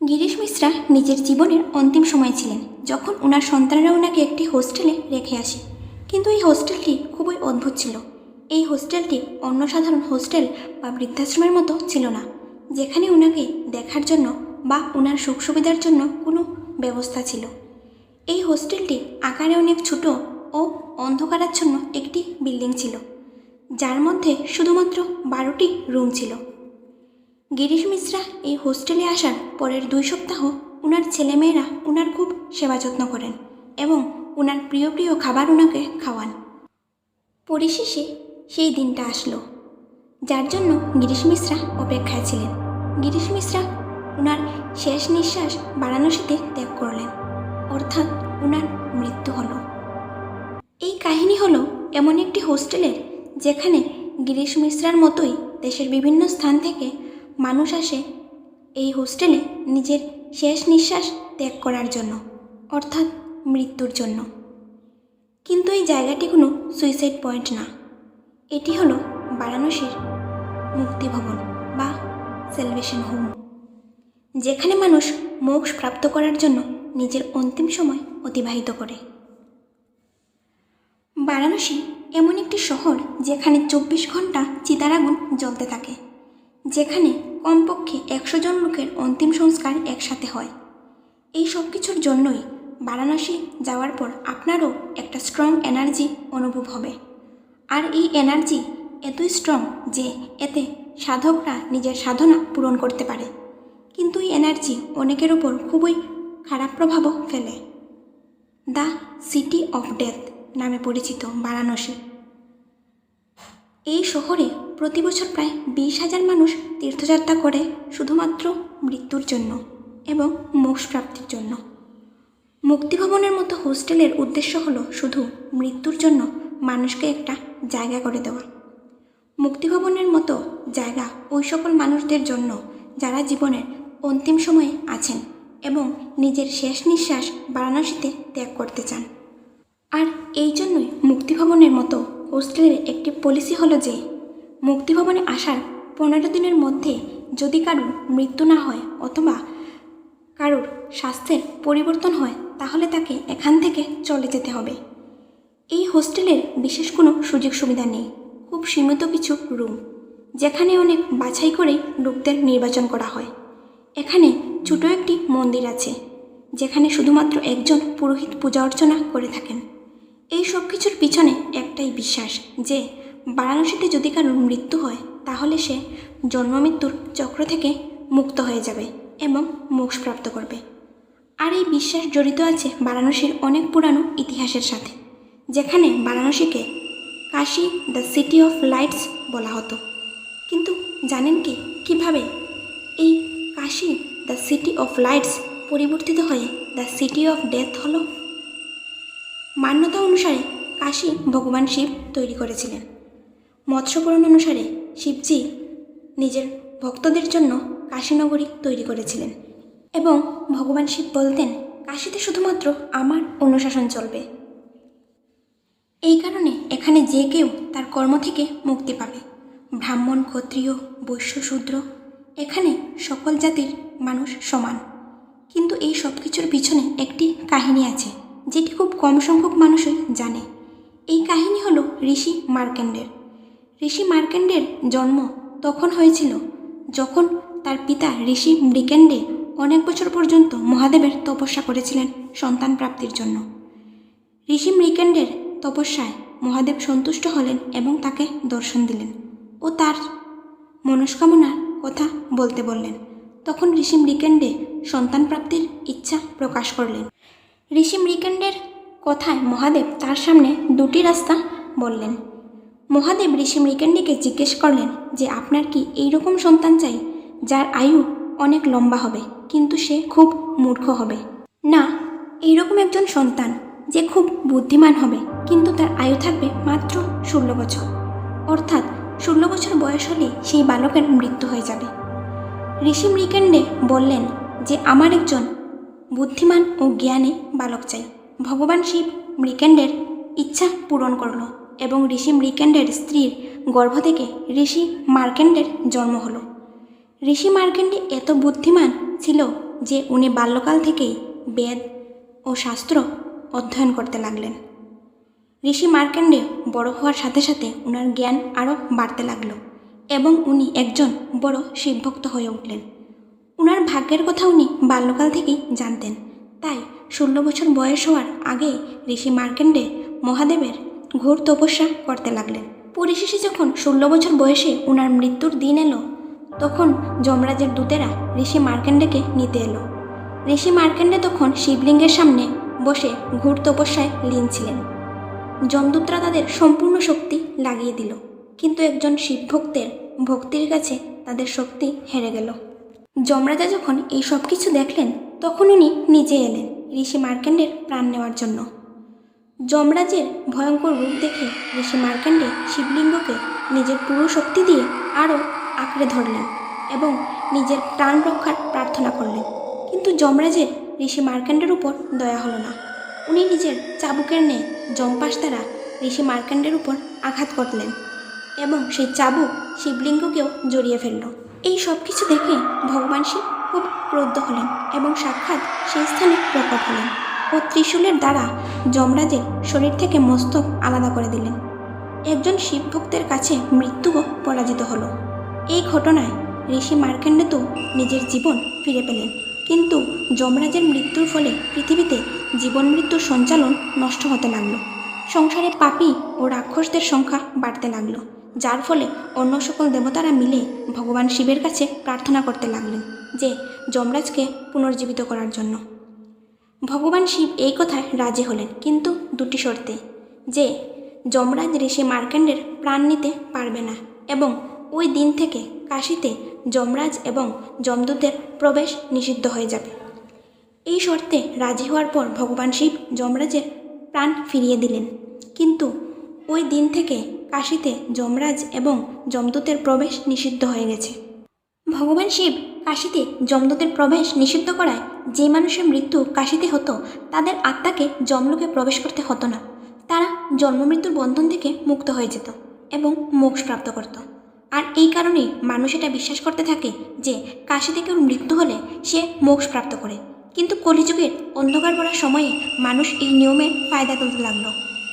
গিরিশ মিশ্রা নিজের জীবনের অন্তিম সময় ছিলেন, যখন ওনার সন্তানরা ওনাকে একটি হোস্টেলে রেখে আসে। কিন্তু এই হোস্টেলটি খুবই অদ্ভুত ছিল। এই হোস্টেলটি অন্য সাধারণ হোস্টেল বা বৃদ্ধাশ্রমের মতো ছিল না, যেখানে ওনাকে দেখার জন্য বা ওনার সুখ সুবিধার জন্য কোনো ব্যবস্থা ছিল। এই হোস্টেলটি আকারে অনেক ছোট ও অন্ধকারাচ্ছন্ন একটি বিল্ডিং ছিল, যার মধ্যে শুধুমাত্র বারোটি রুম ছিল। গিরিশ মিশ্রা এই হোস্টেলে আসার পরের দুই সপ্তাহ ওনার ছেলেমেয়েরা ওনার খুব সেবা যত্ন করেন এবং ওনার প্রিয় প্রিয় খাবার ওনাকে খাওয়ান। পরিশেষে সেই দিনটা আসলো, যার জন্য গিরিশ মিশ্রা অপেক্ষায় ছিলেন। গিরিশ মিশ্রা ওনার শেষ নিঃশ্বাস বারাণসীতে ত্যাগ করলেন, অর্থাৎ ওনার মৃত্যু হলো। এই কাহিনী হলো এমন একটি হোস্টেলের যেখানে গিরিশ মিশ্রার মতোই দেশের বিভিন্ন স্থান থেকে মানুষ আসে এই হোস্টেলে নিজের শেষ নিঃশ্বাস ত্যাগ করার জন্য, অর্থাৎ মৃত্যুর জন্য। কিন্তু এই জায়গাটি কোনো সুইসাইড পয়েন্ট না। এটি হলো বারাণসীর মুক্তিভবন বা সেলভেশন হোম যেখানে মানুষ মোক্ষ প্রাপ্ত করার জন্য নিজের অন্তিম সময় অতিবাহিত করে। বারাণসী এমন একটি শহর যেখানে চব্বিশ ঘণ্টা চিতার আগুন জ্বলতে থাকে, যেখানে কমপক্ষে একশো জন লোকের অন্তিম সংস্কার একসাথে হয়। এই সব কিছুর জন্যই বারাণসী যাওয়ার পর আপনারও একটা স্ট্রং এনার্জি অনুভব হবে। আর এই এনার্জি এতই স্ট্রং যে এতে সাধকরা নিজের সাধনা পূরণ করতে পারে। কিন্তু এই এনার্জি অনেকের ওপর খুবই খারাপ প্রভাবও ফেলে। দ্য সিটি অফ ডেথ নামে পরিচিত বারাণসী। এই শহরে প্রতি বছর প্রায় বিশ হাজার মানুষ তীর্থযাত্রা করে শুধুমাত্র মৃত্যুর জন্য এবং মোক্ষ প্রাপ্তির জন্য। মুক্তিভবনের মতো হোস্টেলের উদ্দেশ্য হলো শুধু মৃত্যুর জন্য মানুষকে একটা জায়গা করে দেওয়া। মুক্তিভবনের মতো জায়গা ওই সকল মানুষদের জন্য যারা জীবনের অন্তিম সময়ে আছেন এবং নিজের শেষ নিঃশ্বাস বারাণসীতে ত্যাগ করতে চান। আর এই জন্যই মুক্তিভবনের মতো হোস্টেলের একটি পলিসি হলো যে মুক্তিভবনে আসার পনেরো দিনের মধ্যে যদি কারোর মৃত্যু না হয় অথবা কারোর স্বাস্থ্যের পরিবর্তন হয়, তাহলে তাকে এখান থেকে চলে যেতে হবে। এই হোস্টেলের বিশেষ কোনো সুযোগ সুবিধা নেই। খুব সীমিত কিছু রুম, যেখানে অনেক বাছাই করেই লোকদের নির্বাচন করা হয়। এখানে ছোট একটি মন্দির আছে, যেখানে শুধুমাত্র একজন পুরোহিত পূজা অর্চনা করে থাকেন। এই সব কিছুর পিছনে একটাই বিশ্বাস যে বারাণসীতে যদি কারোর মৃত্যু হয়, তাহলে সে জন্মমৃত্যুর চক্র থেকে মুক্ত হয়ে যাবে এবং মোক্ষ প্রাপ্ত করবে। আর এই বিশ্বাস জড়িত আছে বারাণসীর অনেক পুরানো ইতিহাসের সাথে, যেখানে বারাণসীকে Kashi, the city of lights বলা হতো। কিন্তু জানেন কি, কীভাবে এই Kashi, the city of lights পরিবর্তিত হয়ে দ্য সিটি অফ ডেথ হলো? মান্যতা অনুসারে কাশী ভগবান শিব তৈরি করেছিলেন। মৎস্যপুরাণ অনুসারে শিবজি নিজের ভক্তদের জন্য কাশীনগরী তৈরি করেছিলেন এবং ভগবান শিব বলতেন, কাশীতে শুধুমাত্র আমার অনুশাসন চলবে। এই কারণে এখানে যে কেউ তার কর্ম থেকে মুক্তি পাবে। ব্রাহ্মণ, ক্ষত্রিয়, বৈশ্য, শূদ্র, এখানে সকল জাতির মানুষ সমান। কিন্তু এই সব কিছুর পিছনে একটি কাহিনী আছে, যেটি খুব কম সংখ্যক মানুষই জানে। এই কাহিনী হলো ঋষি মার্কেন্ডের। ঋষি মার্কেন্ডের জন্ম তখন হয়েছিল, যখন তার পিতা ঋষি মৃকেন্ডে অনেক বছর পর্যন্ত মহাদেবের তপস্যা করেছিলেন সন্তান প্রাপ্তির জন্য। ঋষি মৃকেন্ডের তপস্যায় মহাদেব সন্তুষ্ট হলেন এবং তাকে দর্শন দিলেন ও তার মনস্কামনার কথা বলতে বললেন। তখন ঋষি মৃকেন্ডে সন্তান প্রাপ্তির ইচ্ছা প্রকাশ করলেন। ঋষি মৃকেন্ডের কথায় মহাদেব তার সামনে দুটি রাস্তা বললেন। মহাদেব ঋষি মৃকেন্ডিকে জিজ্ঞেস করলেন যে, আপনার কি এইরকম সন্তান চাই, যার আয়ু অনেক লম্বা হবে, কিন্তু সে খুব মূর্খ হবে? না, এইরকম একজন সন্তান যে খুব বুদ্ধিমান হবে, কিন্তু তার আয়ু থাকবে মাত্র ষোলো বছর। অর্থাৎ ষোলো বছর বয়স হলে সেই বালকের মৃত্যু হয়ে যাবে। ঋষি মৃকেন্ডে বললেন যে, আমার একজন বুদ্ধিমান ও জ্ঞানে বালক চাই। ভগবান শিব মৃকেন্ডের ইচ্ছা পূরণ করল। এবং ঋষি মৃকেন্ডের স্ত্রীর গর্ভ থেকে ঋষি মার্কেন্ডের জন্ম হলো। ঋষি মার্কেন্ডে এত বুদ্ধিমান ছিল যে উনি বাল্যকাল থেকেই বেদ ও শাস্ত্র অধ্যয়ন করতে লাগলেন। ঋষি মার্কেন্ডে বড় হওয়ার সাথে সাথে ওনার জ্ঞান আরও বাড়তে লাগল এবং উনি একজন বড় শিবভক্ত হয়ে উঠলেন। ওনার ভাগ্যের কথা উনি বাল্যকাল থেকেই জানতেন। তাই ষোলো বছর বয়স হওয়ার আগে ঋষি মার্কেন্ডে মহাদেবের ঘোর তপস্যা করতে লাগলেন। পরিশেষে যখন ষোলো বছর বয়সে ওনার মৃত্যুর দিন এলো, তখন যমরাজের দূতেরা ঋষি মার্কেন্ডেকে নিতে এলো। ঋষি মার্কেন্ডে তখন শিবলিঙ্গের সামনে বসে ঘোর তপস্যায় লীন ছিলেন। যমদূতরা তাদের সম্পূর্ণ শক্তি লাগিয়ে দিল, কিন্তু একজন শিব ভক্তের ভক্তির কাছে তাদের শক্তি হেরে গেল। যমরাজা যখন এই সব কিছু দেখলেন, তখন উনি নিজে এলেন ঋষি মার্কেন্ডের প্রাণ নেওয়ার জন্য। যমরাজের ভয়ঙ্কর রূপ দেখে ঋষি মার্কেন্ডে শিবলিঙ্গকে নিজের পুরো শক্তি দিয়ে আরও আঁকড়ে ধরলেন এবং নিজের প্রাণ রক্ষার প্রার্থনা করলেন। কিন্তু যমরাজের ঋষি মার্কেন্ডের উপর দয়া হলো না। উনি নিজের চাবুকের ন্যায় জম্পাস দ্বারা ঋষি মার্কেন্ডের উপর আঘাত করলেন এবং সেই চাবুক শিবলিঙ্গকেও জড়িয়ে ফেলল। এই সব কিছু দেখে ভগবান শিব খুব ক্রোধ হলেন এবং সাক্ষাৎ সেই স্থানে প্রকট হলেন। ও ত্রিশূলের দ্বারা যমরাজের শরীর থেকে মস্তক আলাদা করে দিলেন। একজন শিব ভক্তের কাছে মৃত্যুও পরাজিত হলো। এই ঘটনায় ঋষি মার্কেন্ডে তো নিজের জীবন ফিরে পেলেন। কিন্তু যমরাজের মৃত্যুর ফলে পৃথিবীতে জীবন মৃত্যুর সঞ্চালন নষ্ট হতে লাগল। সংসারে পাপী ও রাক্ষসদের সংখ্যা বাড়তে লাগল, যার ফলে অন্য সকল দেবতারা মিলে ভগবান শিবের কাছে প্রার্থনা করতে লাগলেন যে যমরাজকে পুনর্জীবিত করার জন্য। ভগবান শিব এই কথায় রাজি হলেন, কিন্তু দুটি শর্তে। যে, যমরাজ ঋষি মার্কেন্ডের প্রাণ নিতে পারবে না এবং ওই দিন থেকে কাশীতে যমরাজ এবং যমদূতের প্রবেশ নিষিদ্ধ হয়ে যাবে। এই শর্তে রাজি হওয়ার পর ভগবান শিব যমরাজের প্রাণ ফিরিয়ে দিলেন। কিন্তু ওই দিন থেকে কাশীতে যমরাজ এবং যমদূতের প্রবেশ নিষিদ্ধ হয়ে গেছে। ভগবান শিব কাশীতে যমদূতের প্রবেশ নিষিদ্ধ করায় যে মানুষের মৃত্যু কাশিতে হতো, তাদের আত্মাকে যমলোকে প্রবেশ করতে হতো না। তারা জন্মমৃত্যুর বন্ধন থেকে মুক্ত হয়ে যেত এবং মোক্ষ প্রাপ্ত করত। আর এই কারণেই মানুষ এটা বিশ্বাস করতে থাকে যে কাশী থেকে ওর মৃত্যু হলে সে মোক্ষ প্রাপ্ত করে। কিন্তু কলিযুগের অন্ধকার পড়ার সময়ে মানুষ এই নিয়মের ফায়দা তুলতে লাগল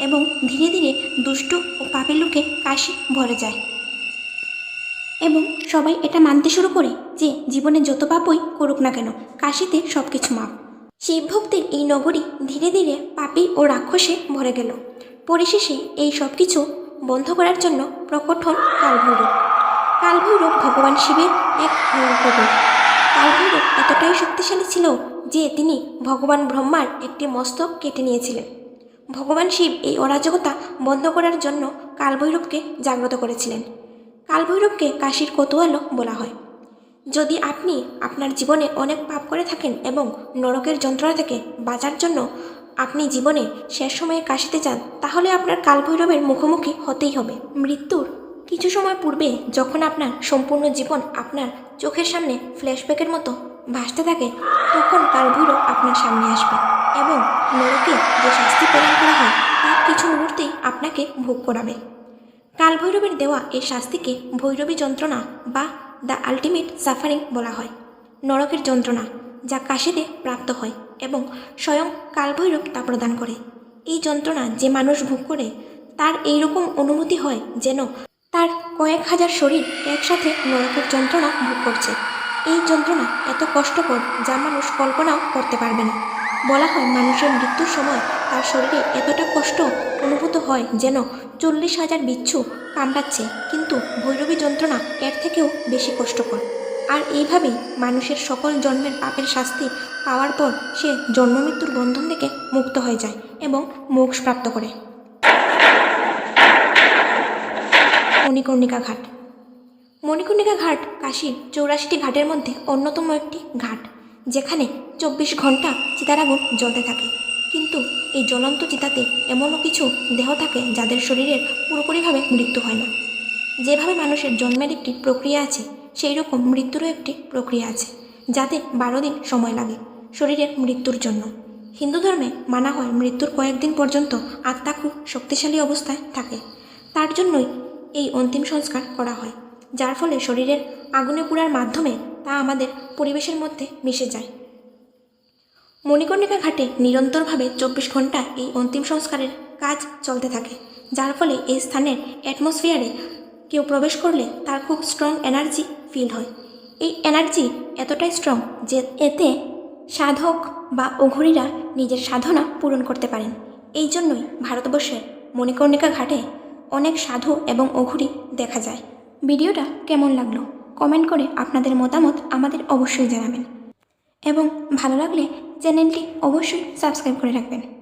এবং ধীরে ধীরে দুষ্ট ও পাপের লোকে কাশি ভরে যায়। এবং সবাই এটা মানতে শুরু করে যে জীবনে যত পাপই করুক না কেন, কাশিতে সব কিছু মাপ শিব ভক্তের এই নগরী ধীরে ধীরে পাপী ও রাক্ষসে ভরে গেল। পরিশেষে এই সব কিছু বন্ধ করার জন্য প্রকট হন কালভৈরব। কালভৈরব ভগবান শিবের এক ভয়ঙ্কর কালভৈরব এতটাই শক্তিশালী ছিল যে তিনি ভগবান ব্রহ্মার একটি মস্তক কেটে নিয়েছিলেন। ভগবান শিব এই অরাজকতা বন্ধ করার জন্য কালভৈরবকে জাগ্রত করেছিলেন। কালভৈরবকে কাশির কোতোয়ালও বলা হয়। যদি আপনি আপনার জীবনে অনেক পাপ করে থাকেন এবং নরকের যন্ত্রণা থেকে বাঁচার জন্য আপনি জীবনে শেষ সময়ে কাশিতে চান তাহলে আপনার কালভৈরবের মুখোমুখি হতেই হবে। মৃত্যুর কিছু সময় পূর্বে যখন আপনার সম্পূর্ণ জীবন আপনার চোখের সামনে ফ্ল্যাশব্যাকের মতো ভাসতে থাকে, তখন কালভৈরব আপনার সামনে আসবে এবং নরকে যে শাস্তি প্রদান করা হয়, তার কিছু মুহূর্তেই আপনাকে ভোগ করাবে। কালভৈরবের দেওয়া এই শাস্তিকে ভৈরবী যন্ত্রণা বা দ্য আলটিমেট সাফারিং বলা হয়। নরকের যন্ত্রণা, যা কাশিতে প্রাপ্ত হয় এবং স্বয়ং কালভৈরব তা প্রদান করে। এই যন্ত্রণা যে মানুষ ভোগ করে, তার এইরকম অনুভূতি হয় যেন তার কয়েক হাজার শরীর একসাথে নরকের যন্ত্রণা ভোগ করছে। এই যন্ত্রণা এত কষ্টকর যা মানুষ কল্পনাও করতে পারবে না। বলা হয় মানুষের মৃত্যুর সময় তার শরীরে এতটা কষ্ট অনুভূত হয় যেন চল্লিশ হাজার বিচ্ছু কামড়াচ্ছে। কিন্তু ভৈরবী যন্ত্রণা এর থেকেও বেশি কষ্টকর। আর এইভাবেই মানুষের সকল জন্মের পাপের শাস্তি পাওয়ার পর সে জন্মমৃত্যুর বন্ধন থেকে মুক্ত হয়ে যায় এবং মোক্ষ প্রাপ্ত করে। মণিকর্ণিকা ঘাট। মণিকর্ণিকা ঘাট কাশীর চৌরাশিটি ঘাটের মধ্যে অন্যতম একটি ঘাট। যেখানে চব্বিশ ঘণ্টা চিতার আগুন জ্বলতে থাকে। কিন্তু এই জ্বলন্ত চিতাতে এমনও কিছু দেহ থাকে যাদের শরীরের পুরোপুরিভাবে মৃত্যু হয় না। যেভাবে মানুষের জন্মের একটি প্রক্রিয়া আছে সেই রকম মৃত্যুরও একটি প্রক্রিয়া আছে, যাতে বারো দিন সময় লাগে শরীরের মৃত্যুর জন্য। হিন্দু ধর্মে মানা হয় মৃত্যুর কয়েকদিন পর্যন্ত আত্মা খুব শক্তিশালী অবস্থায় থাকে। তার জন্যই এই অন্তিম সংস্কার করা হয়, যার ফলে শরীরের আগুনে পুড়ার মাধ্যমে তা আমাদের পরিবেশের মধ্যে মিশে যায়। মণিকর্ণিকা ঘাটে নিরন্তরভাবে চব্বিশ ঘণ্টা এই অন্তিম সংস্কারের কাজ চলতে থাকে, যার ফলে এই স্থানের অ্যাটমসফিয়ারে কেউ প্রবেশ করলে তার খুব স্ট্রং এনার্জি ফিল হয়। এই এনার্জি এতটাই স্ট্রং যে এতে সাধক বা অঘরীরা নিজের সাধনা পূরণ করতে পারেন। এই জন্যই ভারতবর্ষের মণিকর্ণিকা ঘাটে অনেক সাধু এবং অঘুরি দেখা যায়। ভিডিওটা কেমন লাগল? কমেন্ট করে আপনাদের মতামত আমাদের অবশ্যই জানাবেন। এবং ভালো লাগলে চ্যানেলটি অবশ্যই সাবস্ক্রাইব করে রাখবেন।